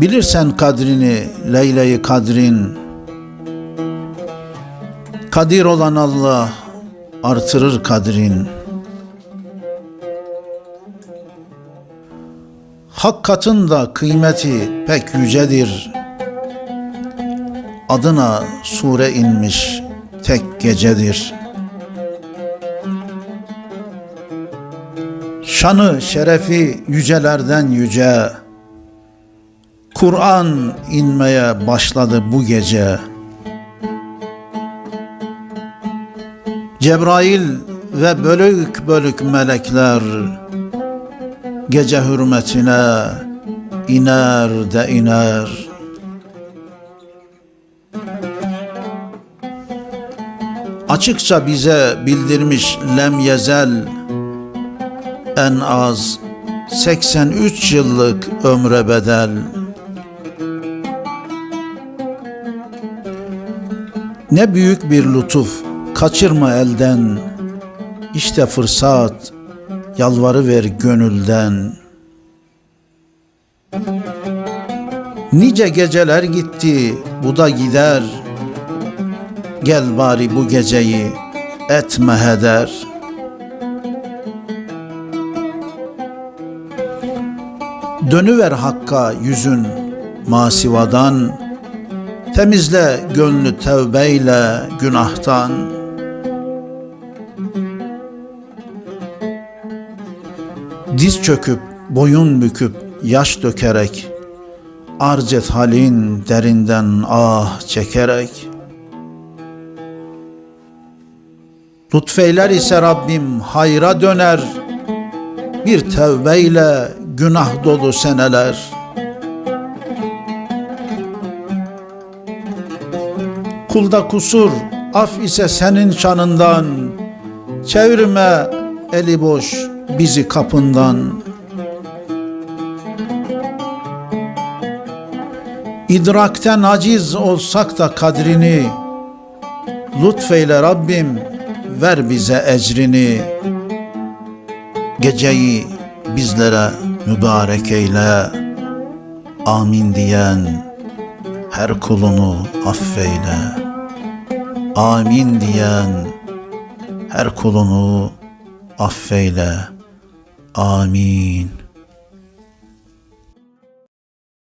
Bilirsen kadrini, Leyle-i kadrin. Kadir olan Allah artırır kadrin. Hak katında kıymeti pek yücedir. Adına sure inmiş tek gecedir. Şanı şerefi yücelerden yüce. Kur'an inmeye başladı bu gece. Cebrail ve bölük bölük melekler gece hürmetine iner de iner. Açıkça bize bildirmiş lem yezel en az 83 yıllık ömre bedel. Ne büyük bir lütuf, kaçırma elden. İşte fırsat, yalvarı ver gönülden. Nice geceler gitti, bu da gider. Gel bari bu geceyi etme heder. Dönüver hakka yüzün masivadan. Temizle gönlü tevbeyle günahtan. Diz çöküp, boyun büküp, yaş dökerek, arz et halin derinden ah çekerek. Lütfeyler ise Rabbim hayra döner, bir tevbeyle günah dolu seneler.'' Kulda kusur, af ise senin şanından. Çevirme eli boş bizi kapından. İdrakten aciz olsak da kadrini, lütfeyle Rabbim ver bize ecrini. Geceyi bizlere mübarek eyle. Amin diyen her kulunu affeyle. Amin diyen her kulunu affeyle. Amin.